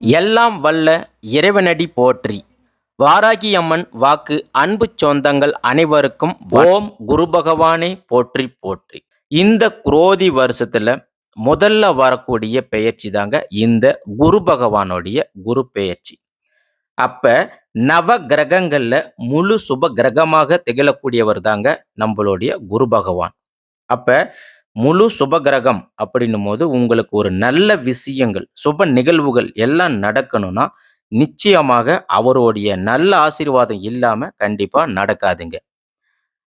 எல்லாம் வல்ல இறைவனடி போற்றி. வாராகி அம்மன் வாக்கு அன்பு சொந்தங்கள் அனைவருக்கும் ஓம் குரு பகவானே போற்றி போற்றி. இந்த குரோதி வருஷத்துல முதல்ல வரக்கூடிய பெயர்ச்சி தாங்க இந்த குரு பகவானுடைய குரு பெயர்ச்சி. அப்ப நவ கிரகங்கள்ல முழு சுப கிரகமாக திகழக்கூடியவர் தாங்க நம்மளுடைய குரு பகவான். அப்ப முழு சுப கிரகம் அப்படின்னும் போது உங்களுக்கு ஒரு நல்ல விஷயங்கள் சுப நிகழ்வுகள் எல்லாம் நடக்கணும்னா நிச்சயமாக அவருடைய நல்ல ஆசீர்வாதம் இல்லாமல் கண்டிப்பாக நடக்காதுங்க.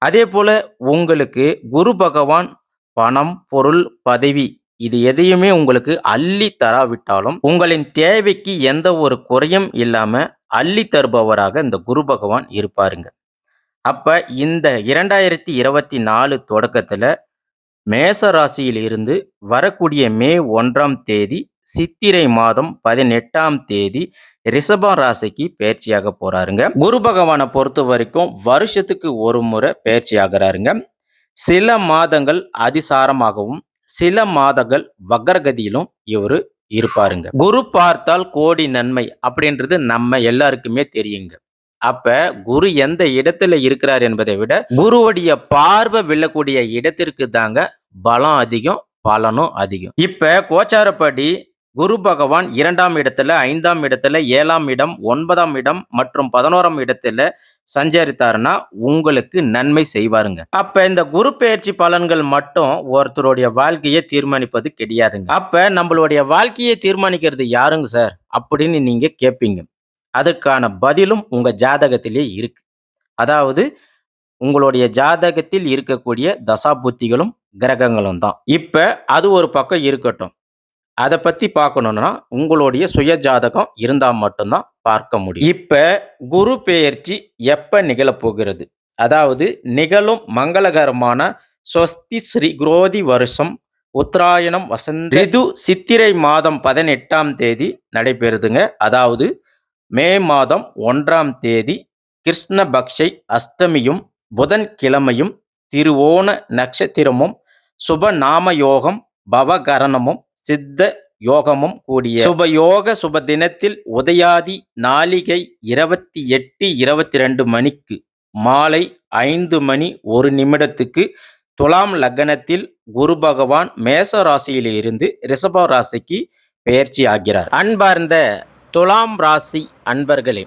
அதே போல் உங்களுக்கு குரு பகவான் பணம் பொருள் பதவி இது எதையுமே உங்களுக்கு அள்ளி தராவிட்டாலும் உங்களின் தேவைக்கு எந்த ஒரு குறையும் இல்லாம அள்ளி தருபவராக இந்த குரு பகவான் இருப்பாருங்க. அப்ப இந்த இரண்டாயிரத்தி இருபத்தி நாலு தொடக்கத்துல மேச ராசியில் இருந்து வரக்கூடிய மே ஒன்றாம் தேதி சித்திரை மாதம் பதினெட்டாம் தேதி ரிஷபம் ராசிக்கு பயிற்சியாக போறாருங்க. குரு பகவானை பொறுத்த வரைக்கும் வருஷத்துக்கு ஒரு முறை பயிற்சி ஆகிறாருங்க. சில மாதங்கள் அதிசாரமாகவும் சில மாதங்கள் வக்ரகதியிலும் இவர் இருப்பாருங்க. குரு பார்த்தால் கோடி நன்மை அப்படின்றது நம்ம எல்லாருக்குமே தெரியுங்க. அப்ப குரு எந்த இடத்துல இருக்கிறார் என்பதை விட குருவுடைய பார்வை விழக்கூடிய இடத்திற்கு தாங்க பலம் அதிகம் பலனும் அதிகம். இப்போ கோச்சாரப்படி குரு பகவான் இரண்டாம் இடத்துல ஐந்தாம் இடத்துல ஏழாம் இடம் ஒன்பதாம் இடம் மற்றும் பதினோராம் இடத்துல சஞ்சரித்தாருன்னா உங்களுக்கு நன்மை செய்வாருங்க. அப்ப இந்த குரு பயிற்சி பலன்கள் மட்டும் ஒருத்தருடைய வாழ்க்கையை தீர்மானிப்பது கிடையாதுங்க. அப்ப நம்மளுடைய வாழ்க்கையை தீர்மானிக்கிறது யாருங்க சார்? அப்படின்னு நீங்க கேட்பீங்க அதற்கான பதிலும் உங்க ஜாதகத்திலே இருக்கு. அதாவது உங்களுடைய ஜாதகத்தில் இருக்கக்கூடிய தசாபுத்திகளும் கிரகங்களும் தான் இப்போ அது ஒரு பக்கம் இருக்கட்டும். அதை பற்றி பார்க்கணுன்னா உங்களுடைய சுய ஜாதகம் இருந்தால் மட்டும்தான் பார்க்க முடியும். இப்போ குரு பெயர்ச்சி எப்போ நிகழப்போகிறது? அதாவது நிகழும் மங்களகரமான ஸ்வஸ்தி ஸ்ரீ குரோதி வருஷம் உத்தராயணம் வசந்த ரிது சித்திரை மாதம் பதினெட்டாம் தேதி நடைபெறுதுங்க. அதாவது மே மாதம் ஒன்றாம் தேதி கிருஷ்ணபக்ஷை அஷ்டமியும் புதன்கிழமையும் திருவோண நட்சத்திரமும் சுபநாம யோகம் பவகரணமும் சித்த யோகமும் கூடிய சுபயோக சுப தினத்தில் உதயாதி நாளிகை இருபத்தி எட்டு இருபத்தி ரெண்டு மணிக்கு மாலை ஐந்து மணி ஒரு நிமிடத்துக்கு துலாம் லக்னத்தில் குரு பகவான் மேச ராசியிலிருந்து ரிஷப ராசிக்கு பெயர்ச்சி ஆகிறார். அன்பார்ந்த துலாம் ராசி அன்பர்களே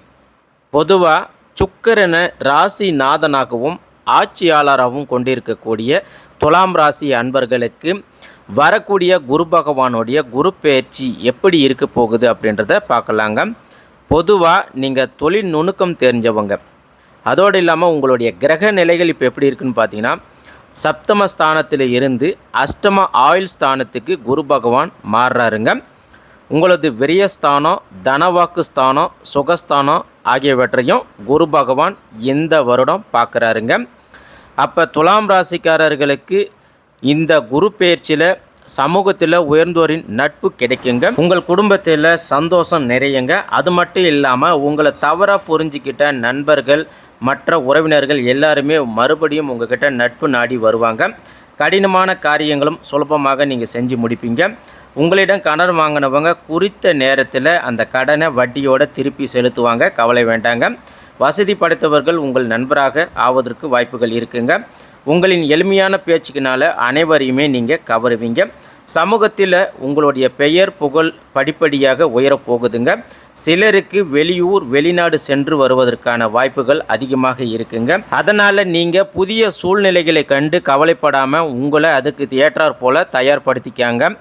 பொதுவாக சுக்கரனை ராசி நாதனாகவும் ஆட்சியாளராகவும் கொண்டிருக்கக்கூடிய துலாம் ராசி அன்பர்களுக்கு வரக்கூடிய குரு பகவானுடைய குரு பயிற்சி எப்படி இருக்க போகுது அப்படின்றத பார்க்கலாங்க. பொதுவாக நீங்கள் தொழில் நுணுக்கம் தெரிஞ்சவங்க. அதோடு இல்லாமல் உங்களுடைய கிரக நிலைகள் இப்போ எப்படி இருக்குன்னு பார்த்தீங்கன்னா சப்தம ஸ்தானத்தில் இருந்து அஷ்டம ஆயுள் ஸ்தானத்துக்கு குரு பகவான் மாறுறாருங்க. உங்களது விரயஸ்தானம் தனவாக்கு ஸ்தானம் சுகஸ்தானம் ஆகியவற்றையும் குரு பகவான் இந்த வருடம் பார்க்குறாருங்க. அப்போ துலாம் ராசிக்காரர்களுக்கு இந்த குரு பயிற்சியில் சமூகத்தில் உயர்ந்தோரின் நட்பு கிடைக்குங்க. உங்கள் குடும்பத்தில் சந்தோஷம் நிறையுங்க. அது மட்டும் இல்லாமல் உங்களை தவறாக புரிஞ்சுக்கிட்ட நண்பர்கள் மற்ற உறவினர்கள் எல்லாருமே மறுபடியும் உங்ககிட்ட நட்பு நாடி வருவாங்க. கடினமான காரியங்களும் சுலபமாக நீங்கள் செஞ்சு முடிப்பீங்க. உங்களிடம் கடன் வாங்கினவங்க குறித்த நேரத்தில் அந்த கடனை வட்டியோடு திருப்பி செலுத்துவாங்க. கவலை வேண்டாங்க. வசதி படைத்தவர்கள் உங்கள் நண்பராக ஆவதற்கு வாய்ப்புகள் இருக்குங்க. உங்களின் எளிமையான பேச்சுக்கினால் அனைவரையுமே நீங்கள் கவருவீங்க. சமூகத்தில் உங்களுடைய பெயர் புகழ் படிப்படியாக உயரப் போகுதுங்க சிலருக்கு வெளியூர் வெளிநாடு சென்று வருவதற்கான வாய்ப்புகள் அதிகமாக இருக்குங்க. அதனால் நீங்கள் புதிய சூழ்நிலைகளை கண்டு கவலைப்படாமல் உங்களை அதுக்கு ஏற்றாற் போல் தயார்படுத்திக்காங்க.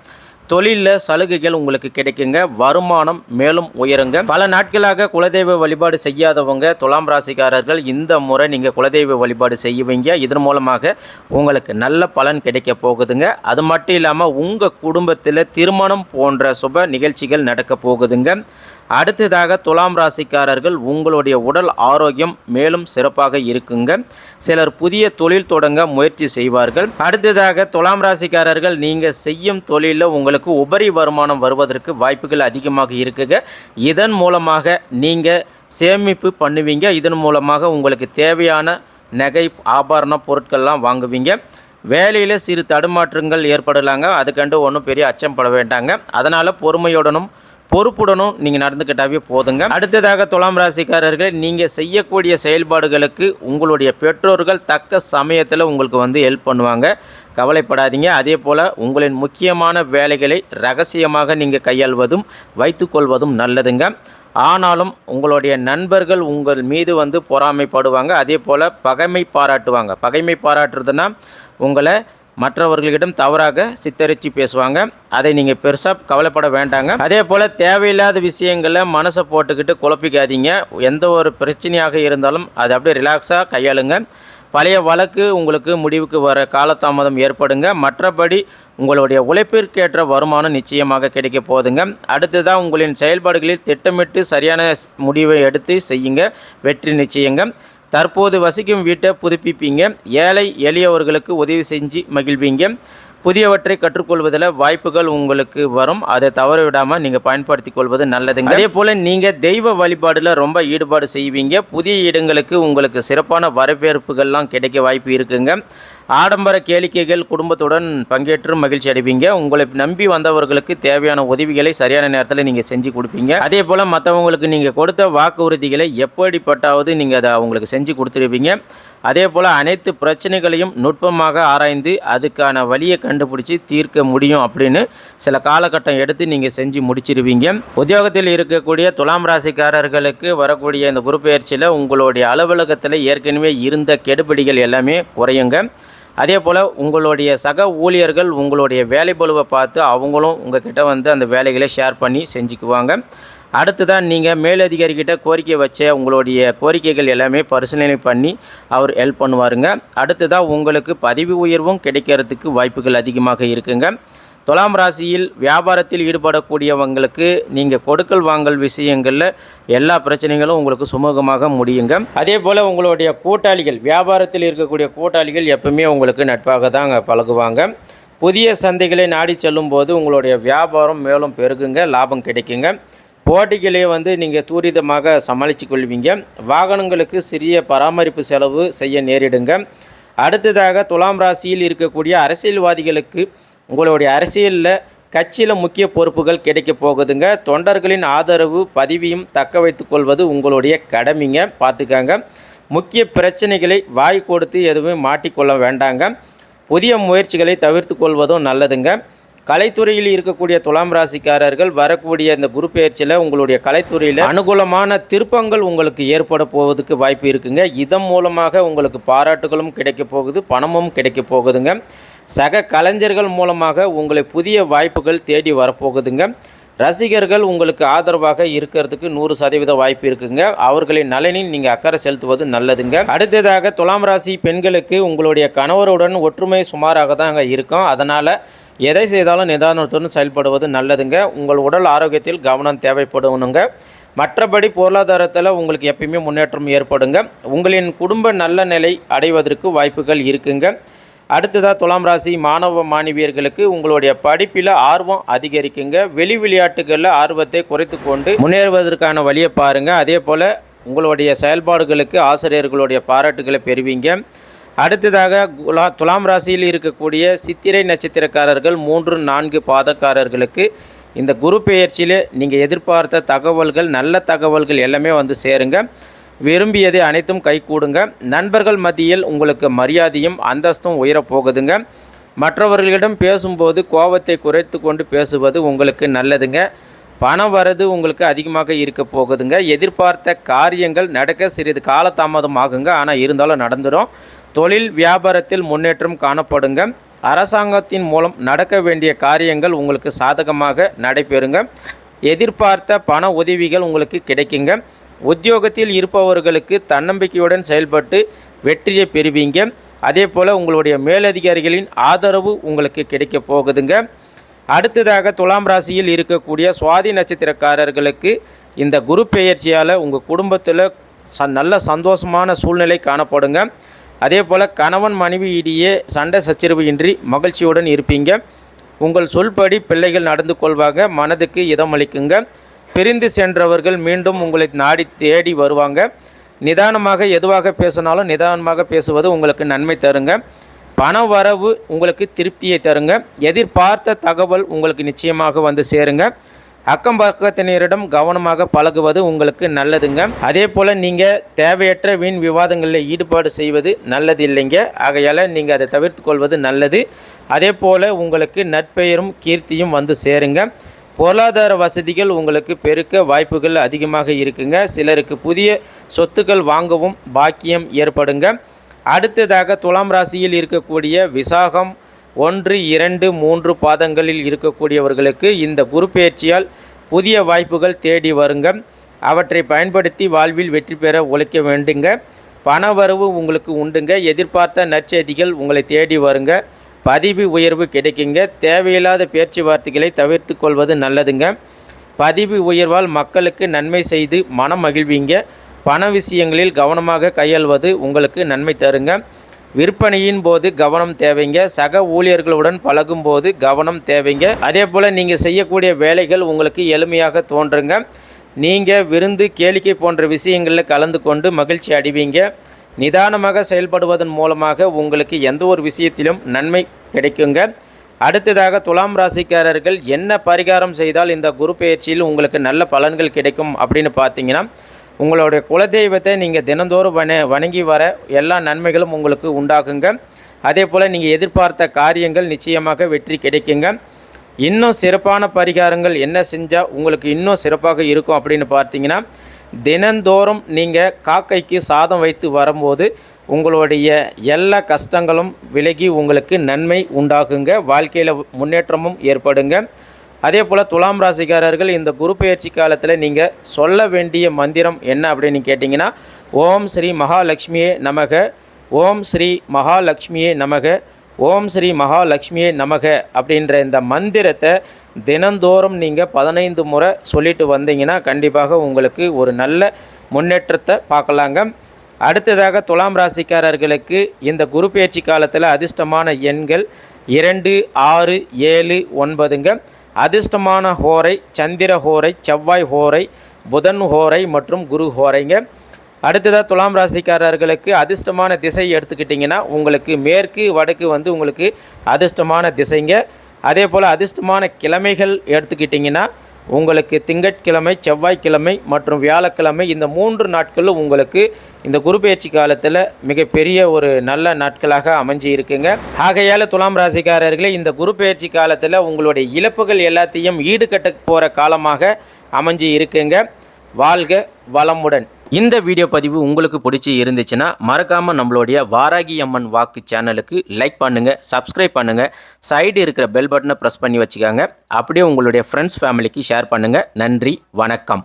தொழிலில் சலுகைகள் உங்களுக்கு கிடைக்குங்க. வருமானம் மேலும் உயருங்க. பல நாட்களாக குலதெய்வ வழிபாடு செய்யாதவங்க துலாம் ராசிக்காரர்கள் இந்த முறை நீங்கள் குலதெய்வ வழிபாடு செய்வீங்க. இதன் மூலமாக உங்களுக்கு நல்ல பலன் கிடைக்க போகுதுங்க. அது மட்டும் இல்லாமல் உங்கள் குடும்பத்தில் திருமணம் போன்ற சுப நிகழ்ச்சிகள் நடக்க போகுதுங்க. அடுத்ததாக துலாம் ராசிக்காரர்கள் உங்களுடைய உடல் ஆரோக்கியம் மேலும் சிறப்பாக இருக்குங்க. சிலர் புதிய தொழில் தொடங்க முயற்சி செய்வார்கள். அடுத்ததாக துலாம் ராசிக்காரர்கள் நீங்கள் செய்யும் தொழிலில் உங்களுக்கு உபரி வருமானம் வருவதற்கு வாய்ப்புகள் அதிகமாக இருக்குங்க. இதன் மூலமாக நீங்கள் சேமிப்பு பண்ணுவீங்க. இதன் மூலமாக உங்களுக்கு தேவையான நகை ஆபரண பொருட்கள்லாம் வாங்குவீங்க. வேலையில் சிறு தடுமாற்றங்கள் ஏற்படலாங்க. அதுக்கண்டு ஒன்றும் பெரிய அச்சம் பட வேண்டாங்க. அதனால் பொறுமையுடனும் பொறுப்புடனும் நீங்கள் நடந்துக்கிட்டாவே போதுங்க. அடுத்ததாக துலாம் ராசிக்காரர்கள் நீங்கள் செய்யக்கூடிய செயல்பாடுகளுக்கு உங்களுடைய பெற்றோர்கள் தக்க சமயத்தில் உங்களுக்கு வந்து ஹெல்ப் பண்ணுவாங்க. கவலைப்படாதீங்க. அதே போல் உங்களின் முக்கியமான வேலைகளை ரகசியமாக நீங்கள் கையாள்வதும் வைத்துக்கொள்வதும் நல்லதுங்க. ஆனாலும் உங்களுடைய நண்பர்கள் உங்கள் மீது வந்து பொறாமைப்படுவாங்க. அதே போல் பகைமை பாராட்டுவாங்க. பகைமை பாராட்டுறதுன்னா உங்களை மற்றவர்களிடம் தவறாக சித்தரித்து பேசுவாங்க. அதை நீங்கள் பெருசாக கவலைப்பட வேண்டாங்க. அதே போல் தேவையில்லாத விஷயங்களை மனசை போட்டுக்கிட்டு குழப்பிக்காதீங்க. எந்த ஒரு பிரச்சனையாக இருந்தாலும் அதை அப்படியே ரிலாக்ஸாக கையாளுங்க. பழைய வழக்கு உங்களுக்கு முடிவுக்கு வர காலதாமதம் ஏற்படுங்க. மற்றபடி உங்களுடைய உழைப்பிற்கேற்ற வருமானம் நிச்சயமாக கிடைக்க போதுங்க அடுத்ததாக உங்களின் செயல்பாடுகளில் திட்டமிட்டு சரியான முடிவை எடுத்து செய்யுங்க. வெற்றி நிச்சயங்க. தற்போது வசிக்கும் வீட்டை புதுப்பிப்பீங்க. ஏழை எளியவர்களுக்கு உதவி செஞ்சு மகிழ்வீங்க. புதியவற்றை கற்றுக்கொள்வதில் வாய்ப்புகள் உங்களுக்கு வரும். அதை தவற விடாமல் நீங்கள் பயன்படுத்தி கொள்வது நல்லதுங்க. அதே போல் நீங்கள் தெய்வ வழிபாடில் ரொம்ப ஈடுபாடு செய்வீங்க. புதிய இடங்களுக்கு உங்களுக்கு சிறப்பான வரவேற்புகள்லாம் கிடைக்க வாய்ப்பு இருக்குங்க. ஆடம்பர கேளிக்கைகள் குடும்பத்துடன் பங்கேற்று மகிழ்ச்சி அடைவீங்க. உங்களை நம்பி வந்தவர்களுக்கு தேவையான உதவிகளை சரியான நேரத்தில் நீங்கள் செஞ்சு கொடுப்பீங்க. அதே போல் மற்றவங்களுக்கு நீங்கள் கொடுத்த வாக்குறுதிகளை எப்படிப்பட்டாவது நீங்கள் அதை அவங்களுக்கு செஞ்சு கொடுத்துருவீங்க. அதே போல் அனைத்து பிரச்சனைகளையும் நுட்பமாக ஆராய்ந்து அதுக்கான வழியை கண்டுபிடிச்சி தீர்க்க முடியும் அப்படின்னு சில காலகட்டம் எடுத்து நீங்கள் செஞ்சு முடிச்சிருவீங்க. உத்தியோகத்தில் இருக்கக்கூடிய துலாம் ராசிக்காரர்களுக்கு வரக்கூடிய இந்த குரு பயிற்சியில் உங்களுடைய அலுவலகத்தில் ஏற்கனவே இருந்த கெடுபிடிகள் எல்லாமே குறையுங்க. அதே போல் உங்களுடைய சக ஊழியர்கள் உங்களுடைய வேலை பளுவை பார்த்து அவங்களும் உங்ககிட்ட வந்து அந்த வேலைகளை ஷேர் பண்ணி செஞ்சுக்குவாங்க. அடுத்ததான் நீங்கள் மேலதிகாரிகிட்ட கோரிக்கை வச்ச உங்களுடைய கோரிக்கைகள் எல்லாமே பரிசீலனை பண்ணி அவர் ஹெல்ப் பண்ணுவாருங்க. அடுத்ததாக உங்களுக்கு பதவி உயர்வும் கிடைக்கிறதுக்கு வாய்ப்புகள் அதிகமாக இருக்குங்க. துலாம் ராசியில் வியாபாரத்தில் ஈடுபடக்கூடியவங்களுக்கு நீங்கள் கொடுக்கல் வாங்கல் விஷயங்களில் எல்லா பிரச்சனைகளும் உங்களுக்கு சுமூகமாக முடியுங்க. அதே போல் உங்களுடைய கூட்டாளிகள் வியாபாரத்தில் இருக்கக்கூடிய கூட்டாளிகள் எப்பவுமே உங்களுக்கு நட்பாக தான் பழகுவாங்க. புதிய சந்தைகளை நாடி செல்லும்போது உங்களுடைய வியாபாரம் மேலும் பெருகுங்க லாபம் கிடைக்குங்க. போட்டிகளே வந்து நீங்கள் தூரிதமாக சமாளித்து கொள்வீங்க. வாகனங்களுக்கு சிறிய பராமரிப்பு செலவு செய்ய நேரிடுங்க. அடுத்ததாக துலாம் ராசியில் இருக்கக்கூடிய அரசியல்வாதிகளுக்கு உங்களுடைய அரசியலில் கட்சியில் முக்கிய பொறுப்புகள் கிடைக்க போகுதுங்க. தொண்டர்களின் ஆதரவு பதவியும் தக்க வைத்து கொள்வது உங்களுடைய கடமைங்க. பார்த்துக்காங்க. முக்கிய பிரச்சனைகளை வாய் கொடுத்து எதுவும் மாட்டிக்கொள்ள வேண்டாங்க. புதிய முயற்சிகளை தவிர்த்து கொள்வதும் நல்லதுங்க. கலைத்துறையில் இருக்கக்கூடிய துலாம் ராசிக்காரர்கள் வரக்கூடிய இந்த குரு பயிற்சியில் உங்களுடைய கலைத்துறையில் அனுகூலமான திருப்பங்கள் உங்களுக்கு ஏற்பட போவதுக்கு வாய்ப்பு இருக்குங்க. இதன் மூலமாக உங்களுக்கு பாராட்டுகளும் கிடைக்க போகுது பணமும் கிடைக்க போகுதுங்க. சக கலைஞர்கள் மூலமாக உங்களை புதிய வாய்ப்புகள் தேடி வரப்போகுதுங்க. ரசிகர்கள் உங்களுக்கு ஆதரவாக இருக்கிறதுக்கு நூறு சதவீத வாய்ப்பு இருக்குங்க. அவர்களின் நலனில் நீங்கள் அக்கறை செலுத்துவது நல்லதுங்க. அடுத்ததாக துலாம் ராசி பெண்களுக்கு உங்களுடைய கணவருடன் ஒற்றுமை சுமாராக தான் அங்கே இருக்கும். அதனால் எதை செய்தாலும் நிதானத்துடன் செயல்படுவது நல்லதுங்க. உங்கள் உடல் ஆரோக்கியத்தில் கவனம் தேவைப்படுவனுங்க. மற்றபடி பொருளாதாரத்தில் உங்களுக்கு எப்பயுமே முன்னேற்றம் ஏற்படுங்க. உங்களின் குடும்ப நல்ல நிலை அடைவதற்கு வாய்ப்புகள் இருக்குங்க. அடுத்ததாக துலாம் ராசி மாணவ மாணவியர்களுக்கு உங்களுடைய படிப்பில் ஆர்வம் அதிகரிக்குங்க. வெளி விளையாட்டுகளில் ஆர்வத்தை குறைத்து கொண்டு முன்னேறுவதற்கான வழியை பாருங்கள் அதே போல் உங்களுடைய செயல்பாடுகளுக்கு ஆசிரியர்களுடைய பாராட்டுகளை பெறுவீங்க. அடுத்ததாக குலா துலாம் ராசியில் இருக்கக்கூடிய சித்திரை நட்சத்திரக்காரர்கள் மூன்று நான்கு பாதக்காரர்களுக்கு இந்த குரு பெயர்ச்சியில் நீங்கள் எதிர்பார்த்த தகவல்கள் நல்ல தகவல்கள் எல்லாமே வந்து சேருங்க. விரும்பியது அனைத்தும் கைகூடுங்க நண்பர்கள் மத்தியில் உங்களுக்கு மரியாதையும் அந்தஸ்தும் உயரப் போகுதுங்க. மற்றவர்களிடம் பேசும்போது கோபத்தை குறைத்து கொண்டு பேசுவது உங்களுக்கு நல்லதுங்க. பணம் வரது உங்களுக்கு அதிகமாக இருக்க போகுதுங்க. எதிர்பார்த்த காரியங்கள் நடக்க சிறிது காலதாமதம் ஆகுங்க. ஆனால் இருந்தாலும் நடந்துடும் தொழில் வியாபாரத்தில் முன்னேற்றம் காணப்படுங்க. அரசாங்கத்தின் மூலம் நடக்க வேண்டிய காரியங்கள் உங்களுக்கு சாதகமாக நடைபெறுங்க. எதிர்பார்த்த பண உதவிகள் உங்களுக்கு கிடைக்குங்க. உத்தியோகத்தில் இருப்பவர்களுக்கு தன்னம்பிக்கையுடன் செயல்பட்டு வெற்றியை பெறுவீங்க. அதே போல் உங்களுடைய மேலதிகாரிகளின் ஆதரவு உங்களுக்கு கிடைக்க போகுதுங்க. அடுத்ததாக துலாம் ராசியில் இருக்கக்கூடிய சுவாதி நட்சத்திரக்காரர்களுக்கு இந்த குரு பெயர்ச்சியால் உங்கள் குடும்பத்தில் ச நல்ல சந்தோஷமான சூழ்நிலை காணப்படுங்க. அதே போல் கணவன் மனைவி இடையே சண்டை சச்சரவு இன்றி மகிழ்ச்சியுடன் இருப்பீங்க. உங்கள் சொல்படி பிள்ளைகள் நடந்து கொள்வாங்க. மனதுக்கு இதமளிக்குங்க. பிரிந்து சென்றவர்கள் மீண்டும் உங்களை நாடி தேடி வருவாங்க. நிதானமாக எதுவாக பேசினாலும் நிதானமாக பேசுவது உங்களுக்கு நன்மை தருங்க. பண வரவு உங்களுக்கு திருப்தியை தருங்க. எதிர்பார்த்த தகவல் உங்களுக்கு நிச்சயமாக வந்து சேருங்க. அக்கம் பக்கத்தினரிடம் கவனமாக பழகுவது உங்களுக்கு நல்லதுங்க. அதே போல் நீங்கள் தேவையற்ற வீண் விவாதங்களில் ஈடுபாடு செய்வது நல்லது இல்லைங்க. ஆகையால் நீங்கள் அதை தவிர்த்து கொள்வது நல்லது. அதே போல் உங்களுக்கு நற்பெயரும் கீர்த்தியும் வந்து சேருங்க. பொருளாதார வசதிகள் உங்களுக்கு பெருக்க வாய்ப்புகள் அதிகமாக இருக்குங்க. சிலருக்கு புதிய சொத்துக்கள் வாங்கவும் பாக்கியம் ஏற்படுங்க. அடுத்ததாக துலாம் ராசியில் இருக்கக்கூடிய விசாகம் ஒன்று இரண்டு மூன்று பாதங்களில் இருக்கக்கூடியவர்களுக்கு இந்த குரு பயிற்சியால் புதிய வாய்ப்புகள் தேடி வருங்க. அவற்றை பயன்படுத்தி வாழ்வில் வெற்றி பெற உழைக்க வேண்டுங்க. பண வரவு உங்களுக்கு உண்டுங்க. எதிர்பார்த்த நற்செய்திகள் உங்களை தேடி வருங்க. பதிவு உயர்வு கிடைக்குங்க. தேவையில்லாத பேச்சுவார்த்தைகளை தவிர்த்து கொள்வது நல்லதுங்க. பதிவு உயர்வால் மக்களுக்கு நன்மை செய்து மனம் மகிழ்வீங்க. பண விஷயங்களில் கவனமாக கையாள்வது உங்களுக்கு நன்மை தருங்க. விற்பனையின் போது கவனம் தேவைங்க. சக ஊழியர்களுடன் பழகும் போது கவனம் தேவைங்க. அதே போல் நீங்கள் செய்யக்கூடிய வேலைகள் உங்களுக்கு எளிமையாக தோன்றுங்க. நீங்கள் விருந்து கேளிக்கை போன்ற விஷயங்களில் கலந்து கொண்டு மகிழ்ச்சி அடைவீங்க. நிதானமாக செயல்படுவதன் மூலமாக உங்களுக்கு எந்த ஒரு விஷயத்திலும் நன்மை கிடைக்குங்க. அடுத்ததாக துலாம் ராசிக்காரர்கள் என்ன பரிகாரம் செய்தால் இந்த குரு பயிற்சியில் உங்களுக்கு நல்ல பலன்கள் கிடைக்கும் அப்படின்னு பார்த்தீங்கன்னா உங்களுடைய குலதெய்வத்தை நீங்கள் தினந்தோறும் வண வணங்கி வர எல்லா நன்மைகளும் உங்களுக்கு உண்டாகுங்க. அதே போல் நீங்கள் எதிர்பார்த்த காரியங்கள் நிச்சயமாக வெற்றி கிடைக்குங்க. இன்னும் சிறப்பான பரிகாரங்கள் என்ன செஞ்சால் உங்களுக்கு இன்னும் சிறப்பாக இருக்கும் அப்படின்னு பார்த்தீங்கன்னா தினந்தோறும் நீங்கள் காக்கைக்கு சாதம் வைத்து வரும்போது உங்களுடைய எல்லா கஷ்டங்களும் விலகி உங்களுக்கு நன்மை உண்டாகுங்க. வாழ்க்கையில் முன்னேற்றமும் ஏற்படுங்க. அதே போல் துலாம் ராசிக்காரர்கள் இந்த குரு பயிற்சி காலத்தில் நீங்கள் சொல்ல வேண்டிய மந்திரம் என்ன அப்படின்னு கேட்டிங்கன்னா ஓம் ஸ்ரீ மகாலட்சுமியே நமக ஓம் ஸ்ரீ மகாலட்சுமியே நமக ஓம் ஸ்ரீ மகாலட்சுமியே நமக அப்படின்ற இந்த மந்திரத்தை தினந்தோறும் நீங்கள் பதினைந்து முறை சொல்லிட்டு வந்தீங்கன்னா கண்டிப்பாக உங்களுக்கு ஒரு நல்ல முன்னேற்றத்தை பார்க்கலாங்க. அடுத்ததாக துலாம் ராசிக்காரர்களுக்கு இந்த குரு பயிற்சி காலத்தில் அதிர்ஷ்டமான எண்கள் இரண்டு ஆறு ஏழு ஒன்பதுங்க. அதிர்ஷ்டமான ஹோரை சந்திர ஹோரை செவ்வாய் ஹோரை புதன் ஹோரை மற்றும் குரு ஹோரைங்க. அடுத்ததாக துலாம் ராசிக்காரர்களுக்கு அதிர்ஷ்டமான திசை எடுத்துக்கிட்டிங்கன்னா உங்களுக்கு மேற்கு வடக்கு வந்து உங்களுக்கு அதிர்ஷ்டமான திசைங்க. அதே போல் அதிர்ஷ்டமான கிழமைகள் எடுத்துக்கிட்டிங்கன்னா உங்களுக்கு திங்கட்கிழமை செவ்வாய்க்கிழமை மற்றும் வியாழக்கிழமை இந்த மூன்று நாட்களும் உங்களுக்கு இந்த குரு பயிற்சி காலத்தில் மிகப்பெரிய ஒரு நல்ல நாட்களாக அமைஞ்சு இருக்குங்க. ஆகையால் துலாம் ராசிக்காரர்களே இந்த குரு பயிற்சி காலத்தில் உங்களுடைய இழப்புகள் எல்லாத்தையும் ஈடுகட்ட போகிற காலமாக அமைஞ்சு இருக்குங்க. வாழ்க வளமுடன். இந்த வீடியோ பதிவு உங்களுக்கு பிடிச்சி இருந்துச்சுன்னா மறக்காமல் நம்மளுடைய வாராகி அம்மன் வாக்கு சேனலுக்கு லைக் பண்ணுங்கள் சப்ஸ்கிரைப் பண்ணுங்கள் சைடு இருக்கிற பெல் பட்டனை ப்ரெஸ் பண்ணி வச்சுக்கோங்க. அப்படியே உங்களுடைய ஃப்ரெண்ட்ஸ் ஃபேமிலிக்கு ஷேர் பண்ணுங்கள் நன்றி வணக்கம்.